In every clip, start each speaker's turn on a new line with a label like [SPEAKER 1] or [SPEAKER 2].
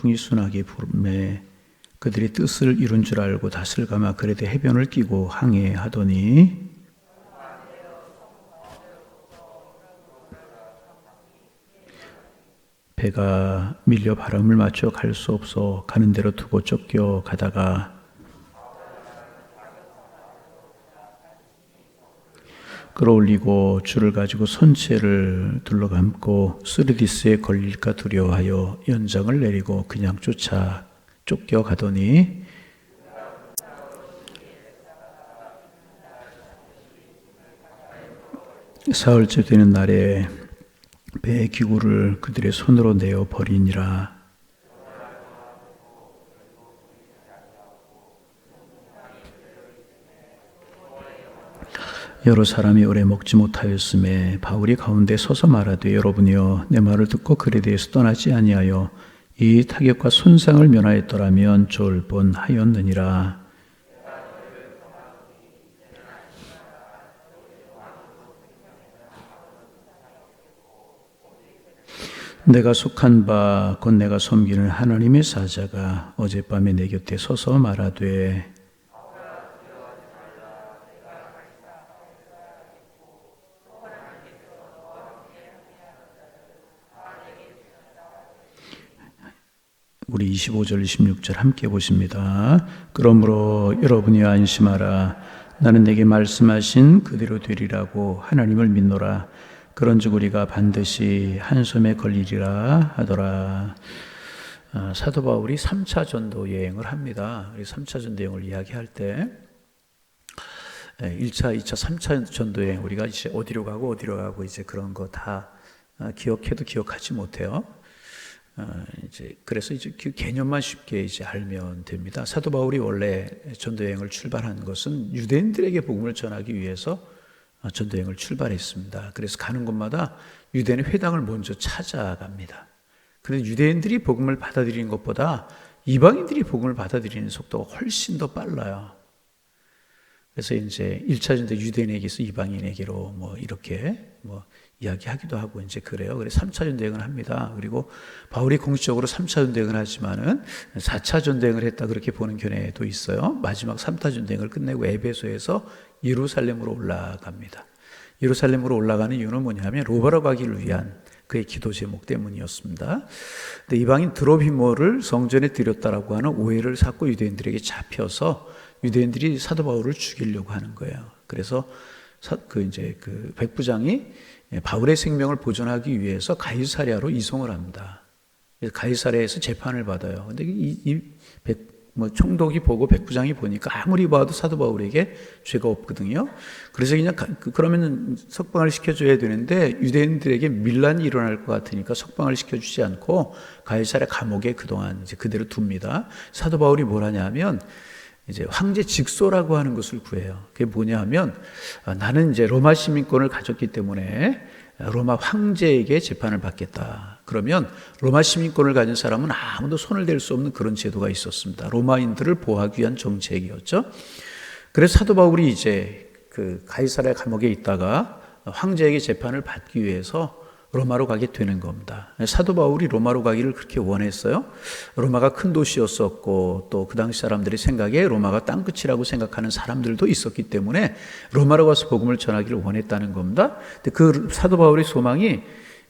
[SPEAKER 1] 동풍이 순하게 부름에 그들이 뜻을 이룬 줄 알고 닷을 감아 그래도 해변을 끼고 항해하더니 배가 밀려 바람을 맞춰 갈 수 없어 가는 대로 두고 쫓겨 가다가 끌어올리고 줄을 가지고 선체를 둘러감고 스르디스에 걸릴까 두려워하여 연장을 내리고 그냥 쫓아 쫓겨 가더니 사흘째 되는 날에 배의 기구를 그들의 손으로 내어 버리니라. 여러 사람이 오래 먹지 못하였음에 바울이 가운데 서서 말하되 여러분이여 내 말을 듣고 그에 대해서 떠나지 아니하여 이 타격과 손상을 면하였더라면 좋을 뻔하였느니라. 내가 속한 바 곧 내가 섬기는 하나님의 사자가 어젯밤에 내 곁에 서서 말하되 25절 26절 함께 보십니다. 그러므로 여러분이 안심하라 나는 내게 말씀하신 그대로 되리라고 하나님을 믿노라 그런즉 우리가 반드시 한숨에 걸리리라 하더라. 아, 사도 바울이 3차 전도 여행을 합니다. 우리 3차 전도 여행을 이야기할 때 1차, 2차, 3차 전도 여행 우리가 이제 어디로 가고 어디로 가고 이제 그런 거다 아, 기억해도 기억하지 못해요. 아, 이제 그래서 이제 그 개념만 쉽게 이제 알면 됩니다. 사도 바울이 원래 전도 여행을 출발한 것은 유대인들에게 복음을 전하기 위해서 전도 여행을 출발했습니다. 그래서 가는 곳마다 유대인의 회당을 먼저 찾아갑니다. 그런데 유대인들이 복음을 받아들이는 것보다 이방인들이 복음을 받아들이는 속도가 훨씬 더 빨라요. 그래서 이제 1차 전도 유대인에게서 이방인에게로 뭐 이렇게 뭐 이야기하기도 하고 이제 그래요. 그래서 3차 전대행을 합니다. 그리고 바울이 공식적으로 3차 전대행을 하지만은 4차 전대행을 했다 그렇게 보는 견해도 있어요. 마지막 3차 전대행을 끝내고 에베소에서 예루살렘으로 올라갑니다. 예루살렘으로 올라가는 이유는 뭐냐면 로바로 가기를 위한 그의 기도 제목 때문이었습니다. 근데 이방인 드로비모를 성전에 드렸다라고 하는 오해를 샀고 유대인들에게 잡혀서 유대인들이 사도 바울을 죽이려고 하는 거예요. 그래서 그 이제 그 백부장이 바울의 생명을 보존하기 위해서 가이사랴로 이송을 합니다. 가이사랴에서 재판을 받아요. 근데 이, 이 백, 뭐 총독이 보고 백부장이 보니까 아무리 봐도 사도 바울에게 죄가 없거든요. 그래서 그냥 그, 그러면 석방을 시켜줘야 되는데 유대인들에게 밀란이 일어날 것 같으니까 석방을 시켜주지 않고 가이사랴 감옥에 그동안 이제 그대로 둡니다. 사도 바울이 뭘 하냐면 이제 황제 직소라고 하는 것을 구해요. 그게 뭐냐 하면 아, 나는 이제 로마 시민권을 가졌기 때문에 로마 황제에게 재판을 받겠다. 그러면 로마 시민권을 가진 사람은 아무도 손을 댈 수 없는 그런 제도가 있었습니다. 로마인들을 보호하기 위한 정책이었죠. 그래서 사도 바울이 이제 그 가이사랴 감옥에 있다가 황제에게 재판을 받기 위해서 로마로 가게 되는 겁니다. 사도 바울이 로마로 가기를 그렇게 원했어요. 로마가 큰 도시였었고 또 그 당시 사람들이 생각에 로마가 땅끝이라고 생각하는 사람들도 있었기 때문에 로마로 가서 복음을 전하기를 원했다는 겁니다. 근데 그 사도 바울의 소망이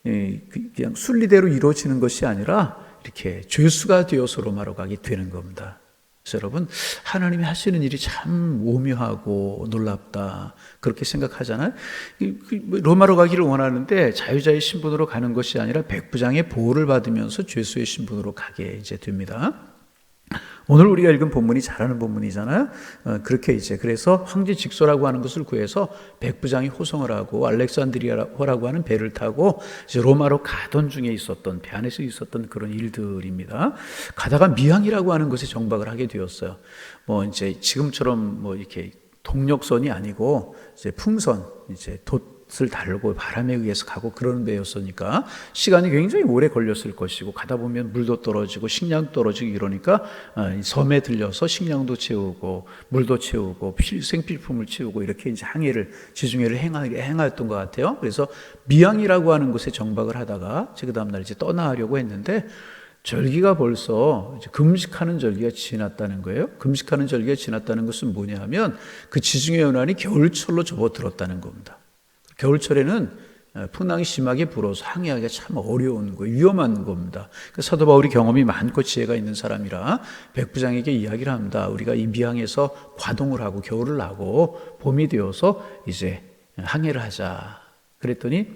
[SPEAKER 1] 그 그냥 순리대로 이루어지는 것이 아니라 이렇게 죄수가 되어서 로마로 가게 되는 겁니다. 그래서 여러분 하나님이 하시는 일이 참 오묘하고 놀랍다 그렇게 생각하잖아요. 뭐 로마로 가기를 원하는데 자유자의 신분으로 가는 것이 아니라 백부장의 보호를 받으면서 죄수의 신분으로 가게 이제 됩니다. 오늘 우리가 읽은 본문이 잘하는 본문이잖아요. 어, 그렇게 이제 그래서 황제 직소라고 하는 것을 구해서 백부장이 호송을 하고 알렉산드리아라고 하는 배를 타고 이제 로마로 가던 중에 있었던 배 안에서 있었던 그런 일들입니다. 가다가 미항이라고 하는 곳에 정박을 하게 되었어요. 뭐 이제 지금처럼 뭐 이렇게 동력선이 아니고 이제 풍선 이제 돛 을 달고 바람에 의해서 가고 그러는 데였으니까 시간이 굉장히 오래 걸렸을 것이고 가다 보면 물도 떨어지고 식량 떨어지고 이러니까 어, 섬에 들려서 식량도 채우고 물도 채우고 생필품을 채우고 이렇게 이제 항해를 지중해를 행하였던 것 같아요. 그래서 미항이라고 하는 곳에 정박을 하다가 그 다음 날 이제 떠나려고 했는데 절기가 벌써 금식하는 절기가 지났다는 거예요. 금식하는 절기가 지났다는 것은 뭐냐 하면 그 지중해 연안이 겨울철로 접어들었다는 겁니다. 겨울철에는 풍랑이 심하게 불어서 항해하기가 참 어려운 거, 위험한 겁니다. 그 사도 바울이 경험이 많고 지혜가 있는 사람이라 백부장에게 이야기를 합니다. 우리가 이 미항에서 과동을 하고 겨울을 나고 봄이 되어서 이제 항해를 하자. 그랬더니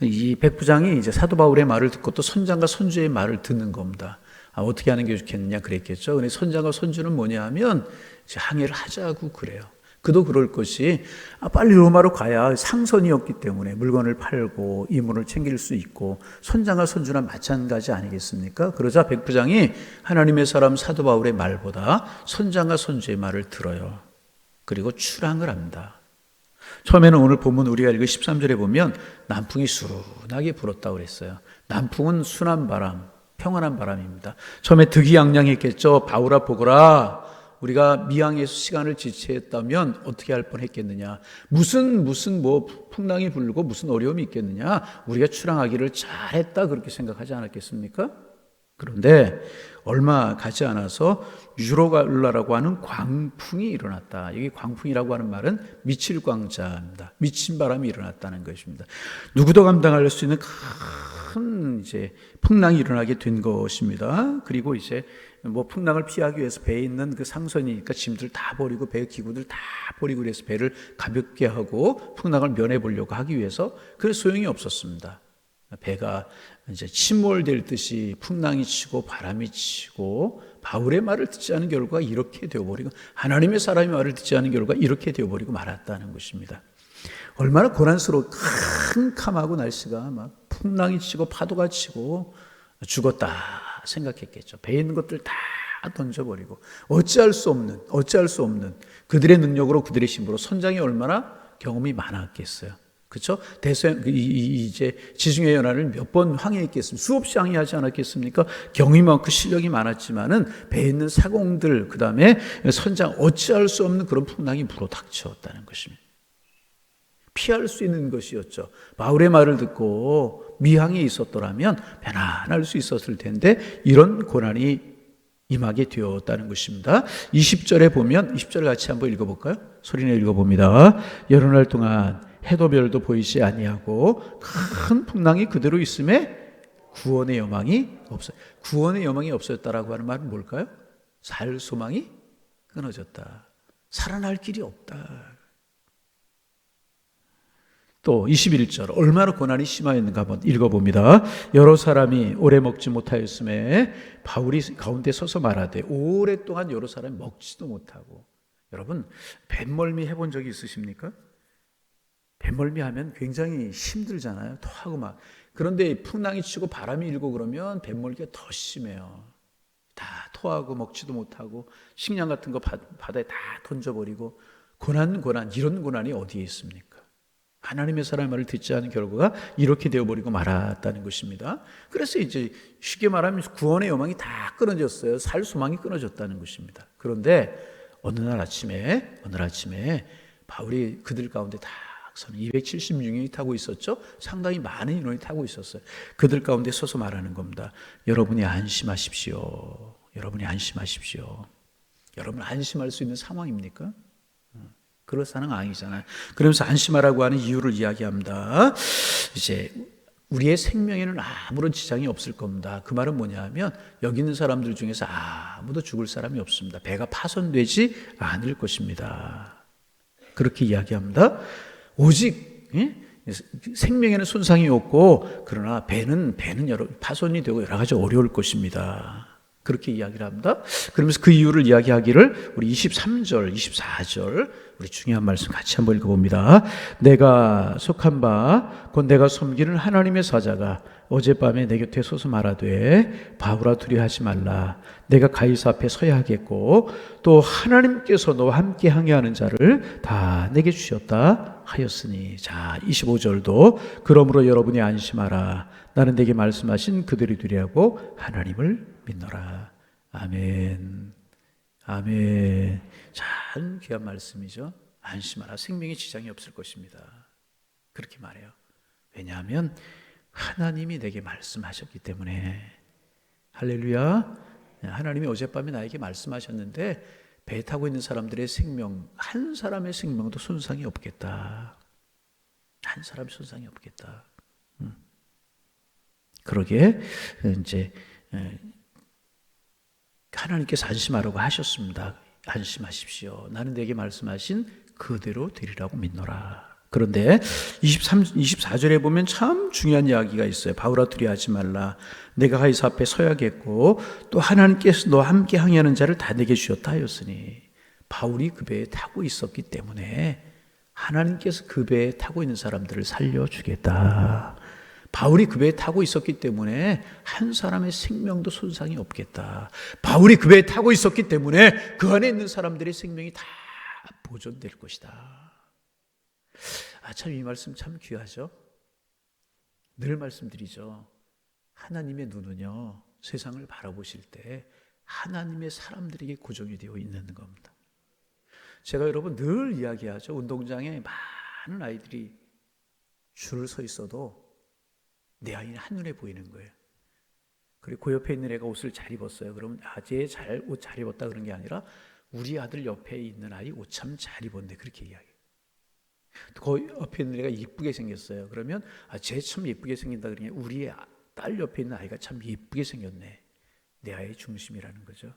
[SPEAKER 1] 이 백부장이 이제 사도 바울의 말을 듣고 또 선장과 선주의 말을 듣는 겁니다. 아, 어떻게 하는 게 좋겠느냐 그랬겠죠. 근데 선장과 선주는 뭐냐 하면 이제 항해를 하자고 그래요. 그도 그럴 것이 아, 빨리 로마로 가야 상선이었기 때문에 물건을 팔고 이문을 챙길 수 있고 선장과 선주나 마찬가지 아니겠습니까? 그러자 백부장이 하나님의 사람 사도 바울의 말보다 선장과 선주의 말을 들어요. 그리고 출항을 합니다. 처음에는 오늘 본문 우리가 읽은 13절에 보면 남풍이 수run하게 불었다고 그랬어요. 남풍은 순한 바람, 평안한 바람입니다. 처음에 득이양양했겠죠. 바울아 보거라. 우리가 미항에서 시간을 지체했다면 어떻게 할 뻔했겠느냐? 무슨 무슨 뭐 풍랑이 불고 무슨 어려움이 있겠느냐? 우리가 출항하기를 잘했다 그렇게 생각하지 않았겠습니까? 그런데 얼마 가지 않아서 유로갈라라고 하는 광풍이 일어났다. 여기 광풍이라고 하는 말은 미칠 광자입니다. 미친 바람이 일어났다는 것입니다. 누구도 감당할 수 있는 큰 이제 풍랑이 일어나게 된 것입니다. 그리고 이제 뭐 풍랑을 피하기 위해서 배에 있는 그 상선이니까 짐들 다 버리고 배 기구들 다 버리고 그래서 배를 가볍게 하고 풍랑을 면해 보려고 하기 위해서 그 소용이 없었습니다. 배가 이제 침몰될 듯이 풍랑이 치고 바람이 치고 바울의 말을 듣지 않은 결과 이렇게 되어버리고 하나님의 사람의 말을 듣지 않은 결과 이렇게 되어버리고 말았다는 것입니다. 얼마나 고난스러워 캄캄하고 날씨가 막 풍랑이 치고 파도가 치고 죽었다 생각했겠죠. 배에 있는 것들 다 던져버리고 어찌할 수 없는 어찌할 수 없는 그들의 능력으로 그들의 힘으로 선장이 얼마나 경험이 많았겠어요. 그렇죠? 대서양 이제 지중해 연안을 몇 번 항해했겠습니까? 수없이 항해하지 않았겠습니까? 많고 실력이 많았지만은 배에 있는 사공들 그다음에 선장 어찌할 수 없는 그런 풍랑이 불어 닥쳤다는 것입니다. 피할 수 있는 것이었죠. 바울의 말을 듣고 미항에 있었더라면 편안할 수 있었을 텐데 이런 고난이 임하게 되었다는 것입니다. 20절에 보면 20절 같이 한번 읽어볼까요? 소리내 읽어봅니다. 여러 날 동안 해도 별도 보이지 아니하고 큰 풍랑이 그대로 있음에 구원의 여망이 없어요. 구원의 여망이 없었다라고 하는 말은 뭘까요? 살 소망이 끊어졌다. 살아날 길이 없다. 또 21절 얼마나 고난이 심하였는가 한번 읽어봅니다. 여러 사람이 오래 먹지 못하였음에 바울이 가운데 서서 말하되 오랫동안 여러 사람이 먹지도 못하고 여러분 뱃멀미 해본 적이 있으십니까? 뱃멀미 하면 굉장히 힘들잖아요. 토하고 막. 그런데 풍랑이 치고 바람이 일고 그러면 뱃멀미가 더 심해요. 다 토하고 먹지도 못하고 식량 같은 거 바다에 다 던져버리고 고난 고난 이런 고난이 어디에 있습니까? 하나님의 사람의 말을 듣지 않은 결과가 이렇게 되어버리고 말았다는 것입니다. 그래서 이제 쉽게 말하면 구원의 여망이 다 끊어졌어요. 살 소망이 끊어졌다는 것입니다. 그런데 어느 날 아침에 어느 날 아침에 바울이 그들 가운데 다선 276명이 타고 있었죠. 상당히 많은 인원이 타고 있었어요. 그들 가운데 서서 말하는 겁니다. 여러분이 안심하십시오. 여러분이 안심하십시오. 여러분 안심할 수 있는 상황입니까? 어, 그럴 상황 아니잖아요. 그러면서 안심하라고 하는 이유를 이야기합니다. 이제 우리의 생명에는 아무런 지장이 없을 겁니다. 그 말은 뭐냐면 여기 있는 사람들 중에서 아무도 죽을 사람이 없습니다. 배가 파손되지 않을 것입니다. 그렇게 이야기합니다. 오직 예? 생명에는 손상이 없고 그러나 배는 배는 여러 파손이 되고 여러 가지 어려울 것입니다. 그렇게 이야기를 합니다. 그러면서 그 이유를 이야기하기를 우리 23절, 24절 우리 중요한 말씀 같이 한번 읽어봅니다. 내가 속한 바, 곧 내가 섬기는 하나님의 사자가 어젯밤에 내 곁에 서서 말하되 바울아 두려하지 말라. 내가 가이사 앞에 서야 하겠고 또 하나님께서 너와 함께 항해하는 자를 다 내게 주셨다 하였으니 자 25절도 그러므로 여러분이 안심하라. 나는 내게 말씀하신 그들이 두려하고 하나님을 믿노라. 아멘. 아멘. 참 귀한 말씀이죠. 안심하라. 생명에 지장이 없을 것입니다. 그렇게 말해요. 왜냐하면 하나님이 내게 말씀하셨기 때문에 할렐루야. 네, 하나님이 어젯밤에 나에게 말씀하셨는데 배 타고 있는 사람들의 생명 한 사람의 생명도 손상이 없겠다. 한 사람 손상이 없겠다. 음. 그러게 이제 에, 하나님께서 안심하라고 하셨습니다. 안심하십시오. 나는 내게 말씀하신 그대로 되리라고 믿노라. 그런데 23, 24절에 보면 참 중요한 이야기가 있어요. 바울아 두려하지 말라. 내가 가이사 앞에 서야겠고 또 하나님께서 너와 함께 항해하는 자를 다 내게 주셨다 하였으니 바울이 그 배에 타고 있었기 때문에 하나님께서 그 배에 타고 있는 사람들을 살려주겠다. 바울이 그 배에 타고 있었기 때문에 한 사람의 생명도 손상이 없겠다. 바울이 그 배에 타고 있었기 때문에 그 안에 있는 사람들의 생명이 다 보존될 것이다. 아, 참 이 말씀 참 귀하죠? 늘 말씀드리죠. 하나님의 눈은요, 세상을 바라보실 때 하나님의 사람들에게 고정이 되어 있는 겁니다. 제가 여러분 늘 이야기하죠. 운동장에 많은 아이들이 줄을 서 있어도 내 아이는 한눈에 보이는 거예요. 그리고 그 옆에 있는 애가 옷을 잘 입었어요. 그러면 아, 쟤잘옷 잘 입었다 그런 게 아니라 우리 아들 옆에 있는 아이 옷 참 잘 입었네 그렇게 이야기. 그 옆에 있는 애가 이쁘게 생겼어요. 그러면 아, 쟤 참 예쁘게 생긴다 그러니 우리 딸 옆에 있는 아이가 참 예쁘게 생겼네. 내 아이의 중심이라는 거죠.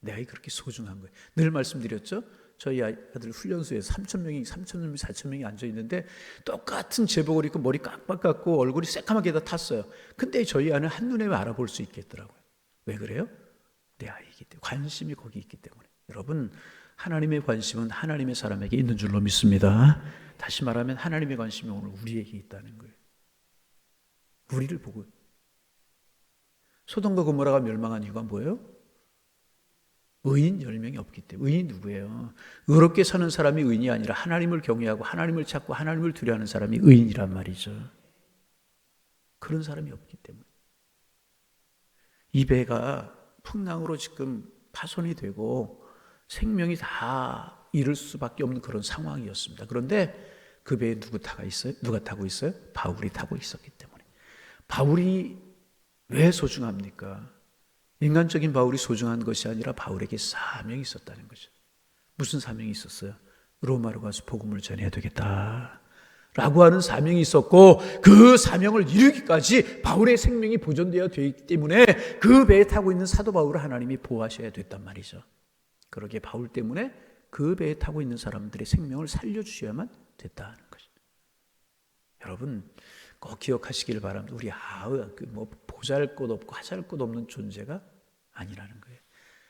[SPEAKER 1] 내 아이 그렇게 소중한 거예요. 늘 말씀드렸죠. 저희 아들 훈련소에 3천 명이 3천 명이 4천 명이 앉아 있는데 똑같은 제복을 입고 머리 깍박 깎고 얼굴이 새까맣게 다 탔어요. 근데 저희 아는 한눈에 알아볼 수 있겠더라고요. 왜 그래요? 내 아이이기 때문에 관심이 거기 있기 때문에. 여러분 하나님의 관심은 하나님의 사람에게 있는 줄로 믿습니다. 다시 말하면 하나님의 관심이 오늘 우리에게 있다는 거예요. 우리를 보고 소돔과 고모라가 멸망한 이유가 뭐예요? 의인 10명이 없기 때문에 의인 누구예요? 의롭게 사는 사람이 의인이 아니라 하나님을 경외하고 하나님을 찾고 하나님을 두려워하는 사람이 의인이란 말이죠. 그런 사람이 없기 때문에 이 배가 풍랑으로 지금 파손이 되고 생명이 다 잃을 수밖에 없는 그런 상황이었습니다. 그런데 그 배에 누구 타가 있어요? 누가 타고 있어요? 바울이 타고 있었기 때문에. 바울이 왜 소중합니까? 인간적인 바울이 소중한 것이 아니라 바울에게 사명이 있었다는 거죠. 무슨 사명이 있었어요? 로마로 가서 복음을 전해야 되겠다. 라고 하는 사명이 있었고 그 사명을 이루기까지 바울의 생명이 보존되어 되기 때문에 그 배에 타고 있는 사도 바울을 하나님이 보호하셔야 됐단 말이죠. 그러기에 바울 때문에 그 배에 타고 있는 사람들의 생명을 살려주셔야만 됐다는 것입 여러분 꼭 기억하시길 바랍니다. 우리 아뭐 그 보잘 것 없고 하잘 것 없는 존재가 아니라는 거예요.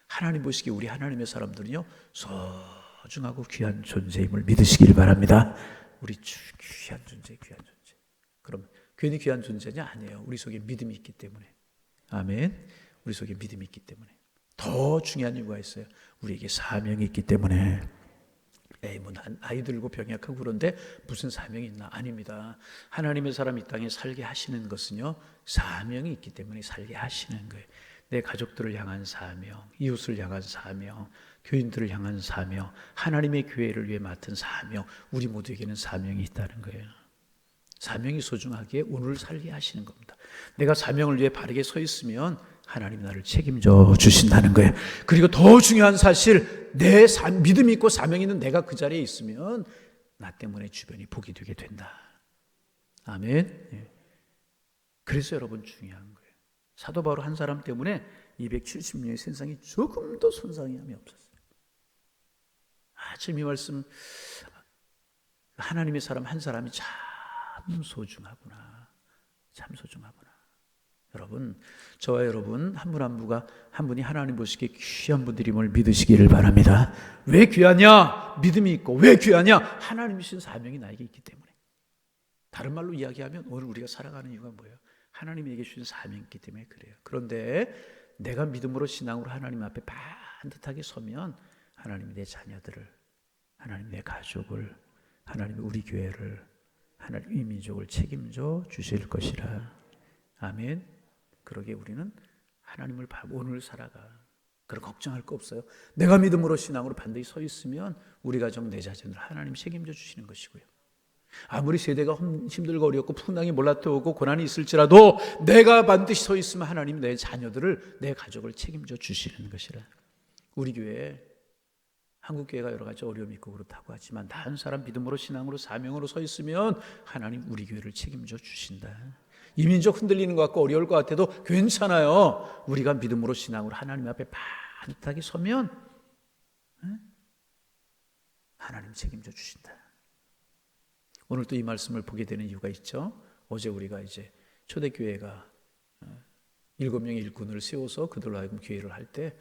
[SPEAKER 1] 하나님 보시기에 우리 하나님의 사람들은요 소중하고 귀한 존재임을 믿으시길 바랍니다. 우리 귀한 존재, 귀한 존재. 그럼 괜히 귀한 존재냐 아니에요. 우리 속에 믿음이 있기 때문에. 아멘. 우리 속에 믿음이 있기 때문에. 더 중요한 이유가 있어요. 우리에게 사명이 있기 때문에. 에이, 뭐, 아이 들고 병약하고 그런데 무슨 사명이 있나? 아닙니다. 하나님의 사람 이 땅에 살게 하시는 것은요, 사명이 있기 때문에 살게 하시는 거예요. 내 가족들을 향한 사명, 이웃을 향한 사명, 교인들을 향한 사명, 하나님의 교회를 위해 맡은 사명, 우리 모두에게는 사명이 있다는 거예요. 사명이 소중하기에 오늘 살게 하시는 겁니다. 내가 사명을 위해 바르게 서 있으면 하나님 나를 책임져 주신다는 거예요. 그리고 더 중요한 사실, 내 믿음 있고 사명 있는 내가 그 자리에 있으면 나 때문에 주변이 복이 되게 된다. 아멘. 예. 그래서 여러분 중요한 거예요. 사도 바울 한 사람 때문에 270년의 세상이 조금도 손상이 없었어요. 아, 지금 이 말씀 하나님의 사람 한 사람이 참 소중하구나. 참 소중하구나. 여러분, 저와 여러분 한 분 한 분가 한 분이 하나님 보시기에 귀한 분들임을 믿으시기를 바랍니다. 왜 귀하냐? 믿음이 있고 왜 귀하냐? 하나님이신 사명이 나에게 있기 때문에. 다른 말로 이야기하면 오늘 우리가 살아가는 이유가 뭐예요? 하나님에게 주신 사명이 있기 때문에 그래요. 그런데 내가 믿음으로 신앙으로 하나님 앞에 반듯하게 서면 하나님이 내 자녀들을 하나님 내 가족을 하나님 우리 교회를 하나님 이 민족을 책임져 주실 것이라. 아멘. 그러게 우리는 하나님을 오늘 살아가. 그런 걱정할 거 없어요. 내가 믿음으로 신앙으로 반드시 서 있으면 우리 가정 내 자손을 하나님 책임져 주시는 것이고요. 아무리 세대가 험- 힘들고 어렵고 풍랑이 몰라떠오고 고난이 있을지라도 내가 반드시 서 있으면 하나님 내 자녀들을 내 가족을 책임져 주시는 것이라. 우리 교회 한국 교회가 여러 가지 어려움이 있고 그렇다고 하지만 다한 사람 믿음으로 신앙으로 사명으로 서 있으면 하나님 우리 교회를 책임져 주신다. 이민족 흔들리는 것 같고 어려울 것 같아도 괜찮아요. 우리가 믿음으로 신앙으로 하나님 앞에 반듯하게 서면 응? 하나님 책임져 주신다. 오늘 또 이 말씀을 보게 되는 이유가 있죠. 어제 우리가 이제 초대교회가 어, 일곱 명의 일꾼을 세워서 그들로 하여금 교회를 할때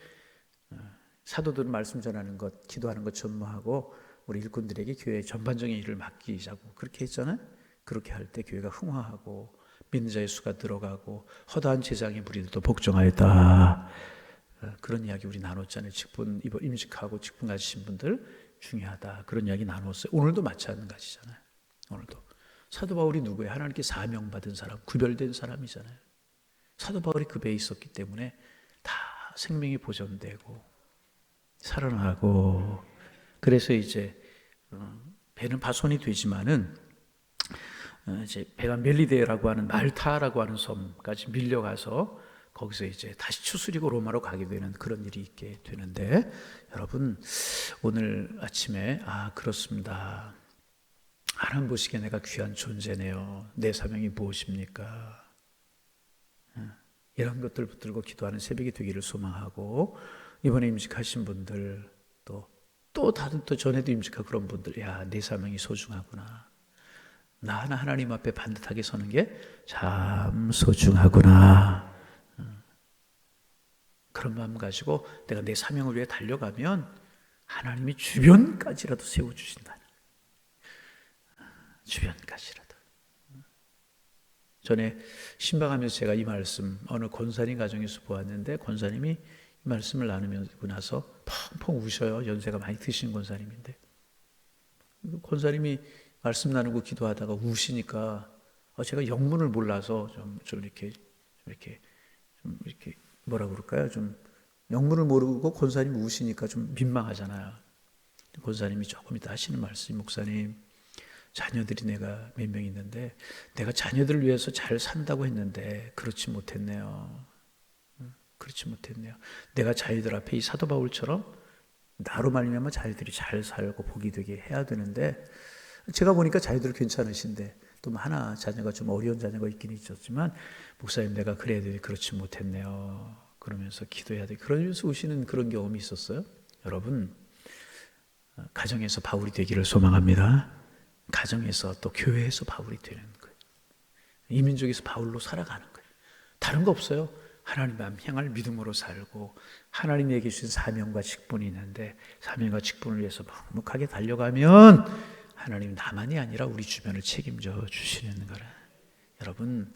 [SPEAKER 1] 어, 사도들은 말씀 전하는 것, 기도하는 것 전무하고 우리 일꾼들에게 교회 전반적인 일을 맡기자고 그렇게 했잖아요. 그렇게 할 때 교회가 흥화하고 믿는 자의 수가 들어가고 허다한 제장의 무리들도 복종하였다. 어, 그런 이야기 우리 나눴잖아요. 직분 임직하고 직분 가지신 분들 중요하다. 그런 이야기 나눴어요. 오늘도 마찬가지잖아요. 오늘도 사도 바울이 누구예요? 하나님께 사명받은 사람, 구별된 사람이잖아요. 사도 바울이 그 배에 있었기 때문에 다 생명이 보존되고 살아나고 그래서 이제 어, 배는 파손이 되지만은 어, 이제 배가 멜리데라고 하는 말타라고 하는 섬까지 밀려가서 거기서 이제 다시 추스리고 로마로 가게 되는 그런 일이 있게 되는데 여러분 오늘 아침에 아 그렇습니다. 하나님 보시기에 내가 귀한 존재네요. 내 사명이 무엇입니까? 어, 이런 것들 붙들고 기도하는 새벽이 되기를 소망하고 이번에 임직하신 분들 또 또 다른 또 전에도 임직한 그런 분들 야 내 사명이 소중하구나. 나 하나 하나님 앞에 반듯하게 서는 게 참 소중하구나. 어. 그런 마음 가지고 내가 내 사명을 위해 달려가면 하나님이 주변까지라도 세워주신다. 주변까지라도. 전에 신방하면서 제가 이 말씀 어느 권사님 가정에서 보았는데 권사님이 이 말씀을 나누고 나서 펑펑 우셔요. 연세가 많이 드신 권사님인데. 권사님이 말씀 나누고 기도하다가 우시니까 어, 제가 영문을 몰라서 좀, 좀 이렇게 좀 이렇게 좀 이렇게 뭐라 그럴까요? 좀 영문을 모르고 권사님 우시니까 좀 민망하잖아요. 권사님이 조금 이따 하시는 말씀이 목사님 자녀들이 내가 몇 명 있는데 내가 자녀들을 위해서 잘 산다고 했는데 그렇지 못했네요. 음, 그렇지 못했네요. 내가 자녀들 앞에 이 사도 바울처럼 나로 말미암아 자녀들이 잘 살고 복이 되게 해야 되는데 제가 보니까 자녀들 괜찮으신데 또 하나 자녀가 좀 어려운 자녀가 있긴 있었지만 목사님 내가 그래야 되는데 그렇지 못했네요. 그러면서 기도해야 돼. 그러면서 우시는 그런 경험이 있었어요. 여러분 어, 가정에서 바울이 되기를 소망합니다. 가정에서 또 교회에서 바울이 되는 거예요. 이민족에서 바울로 살아가는 거예요. 다른 거 없어요. 하나님 향할 믿음으로 살고 하나님에게 주신 사명과 직분이 있는데 사명과 직분을 위해서 묵묵하게 달려가면 하나님 나만이 아니라 우리 주변을 책임져 주시는 거라. 여러분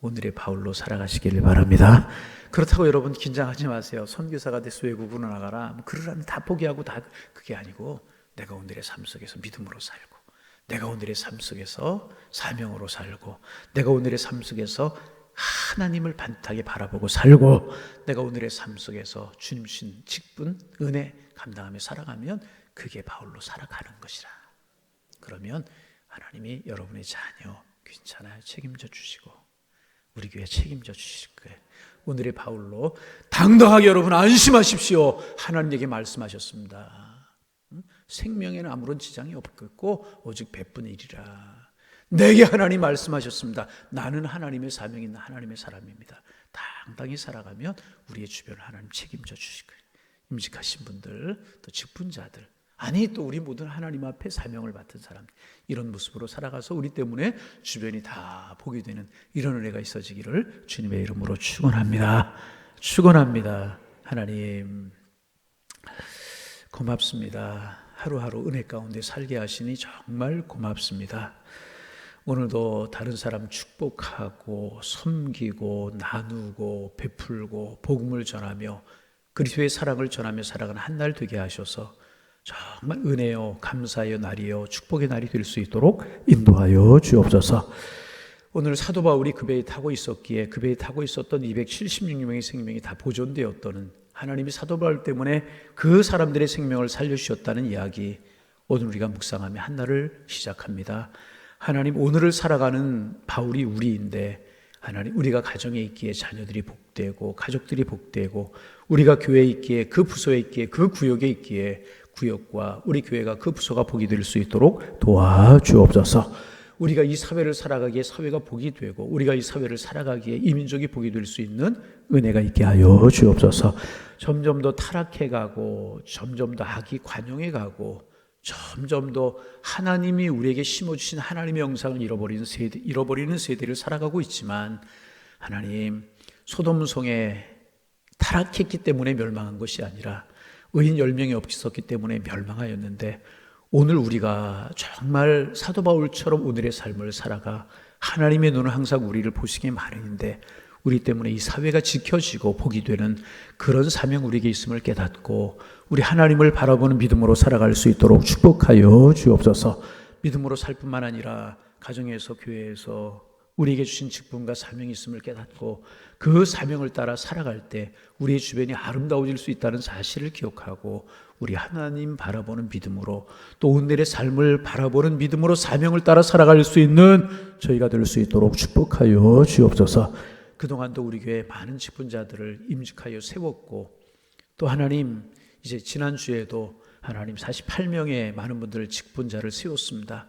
[SPEAKER 1] 오늘의 바울로 살아가시기를 바랍니다. 그렇다고 여러분 긴장하지 마세요. 선교사가 돼서 외국으로 나가라. 뭐 그러라면 다 포기하고 다 그게 아니고 내가 오늘의 삶 속에서 믿음으로 살고 내가 오늘의 삶 속에서 사명으로 살고 내가 오늘의 삶 속에서 하나님을 반듯하게 바라보고 살고 내가 오늘의 삶 속에서 주님 주신 직분, 은혜 감당하며 살아가면 그게 바울로 살아가는 것이라. 그러면 하나님이 여러분의 자녀 괜찮아요. 책임져 주시고 우리 교회 책임져 주실 거예요. 오늘의 바울로 당당하게 여러분 안심하십시오. 하나님에게 말씀하셨습니다. 생명에는 아무런 지장이 없겠고 오직 베푼 일이라. 내게 하나님 말씀하셨습니다. 나는 하나님의 사명이 있는 하나님의 사람입니다. 당당히 살아가면 우리의 주변을 하나님 책임져 거예요. 임직하신 분들, 또 직분자들, 아니 또 우리 모든 하나님 앞에 사명을 맡은 사람 이런 모습으로 살아가서 우리 때문에 주변이 다 보게 되는 이런 은혜가 있어지기를 주님의 이름으로 축원합니다. 축원합니다. 하나님 고맙습니다. 하루하루 은혜 가운데 살게 하시니 정말 고맙습니다. 오늘도 다른 사람 축복하고 섬기고 나누고 베풀고 복음을 전하며 그리스도의 사랑을 전하며 살아가는 한 날 되게 하셔서 정말 은혜요 감사의 날이요 축복의 날이 될 수 있도록 인도하여 주옵소서. 오늘 사도 바울이 그 배에 타고 있었기에 그 배에 타고 있었던 276명의 생명이 다 보존되었다는 하나님이 사도 바울 때문에 그 사람들의 생명을 살려주셨다는 이야기 오늘 우리가 묵상하며 한 날을 시작합니다. 하나님 오늘을 살아가는 바울이 우리인데 하나님 우리가 가정에 있기에 자녀들이 복되고 가족들이 복되고 우리가 교회에 있기에 그 부서에 있기에 그 구역에 있기에 구역과 우리 교회가 그 부서가 복이 될 수 있도록 도와주옵소서. 우리가 이 사회를 살아가기에 사회가 복이 되고 우리가 이 사회를 살아가기에 이 민족이 복이 될 수 있는 은혜가 있게 하여 주옵소서. 점점 더 타락해 가고 점점 더 악이 관용해 가고 점점 더 하나님이 우리에게 심어 주신 하나님의 영상을 잃어버리는 세대 잃어버리는 세대를 살아가고 있지만 하나님 소돔 성에 타락했기 때문에 멸망한 것이 아니라 의인 10명이 없었기 때문에 멸망하였는데 오늘 우리가 정말 사도 바울처럼 오늘의 삶을 살아가 하나님의 눈은 항상 우리를 보시기에 마련인데 우리 때문에 이 사회가 지켜지고 복이 되는 그런 사명 우리에게 있음을 깨닫고 우리 하나님을 바라보는 믿음으로 살아갈 수 있도록 축복하여 주옵소서. 믿음으로 살 뿐만 아니라 가정에서 교회에서 우리에게 주신 직분과 사명이 있음을 깨닫고 그 사명을 따라 살아갈 때 우리의 주변이 아름다워질 수 있다는 사실을 기억하고 우리 하나님 바라보는 믿음으로 또 오늘의 삶을 바라보는 믿음으로 사명을 따라 살아갈 수 있는 저희가 될 수 있도록 축복하여 주옵소서. 그동안도 우리 교회 많은 직분자들을 임직하여 세웠고 또 하나님 이제 지난주에도 하나님 48명의 많은 분들 직분자를 세웠습니다.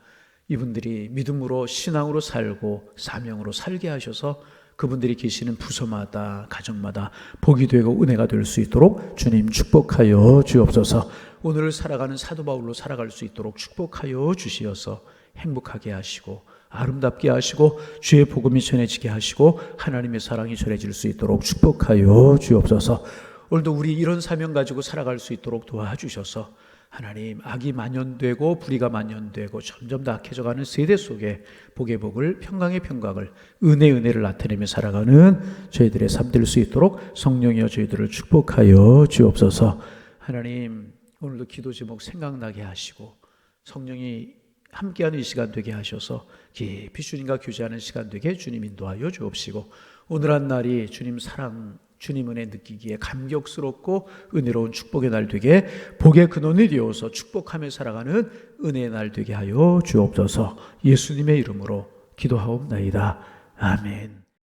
[SPEAKER 1] 이분들이 믿음으로 신앙으로 살고 사명으로 살게 하셔서 그분들이 계시는 부서마다 가정마다 복이 되고 은혜가 될 수 있도록 주님 축복하여 주옵소서. 오늘을 살아가는 사도 바울로 살아갈 수 있도록 축복하여 주시어서 행복하게 하시고 아름답게 하시고 주의 복음이 전해지게 하시고 하나님의 사랑이 전해질 수 있도록 축복하여 주옵소서. 오늘도 우리 이런 사명 가지고 살아갈 수 있도록 도와주셔서 하나님 악이 만연되고 불의가 만연되고 점점 더 악해져가는 세대 속에 복의 복을 평강의 평강을 은혜 은혜를 나타내며 살아가는 저희들의 삶 될 수 있도록 성령이여 저희들을 축복하여 주옵소서. 하나님 오늘도 기도 제목 생각나게 하시고 성령이 함께하는 이 시간 되게 하셔서 깊이 주님과 교제하는 시간 되게 주님 인도하여 주옵시고 오늘 한 날이 주님 사랑 주님 은혜 느끼기에 감격스럽고 은혜로운 축복의 날 되게 복의 근원이 되어서 축복하며 살아가는 은혜의 날 되게 하여 주옵소서 예수님의 이름으로 기도하옵나이다. 아멘.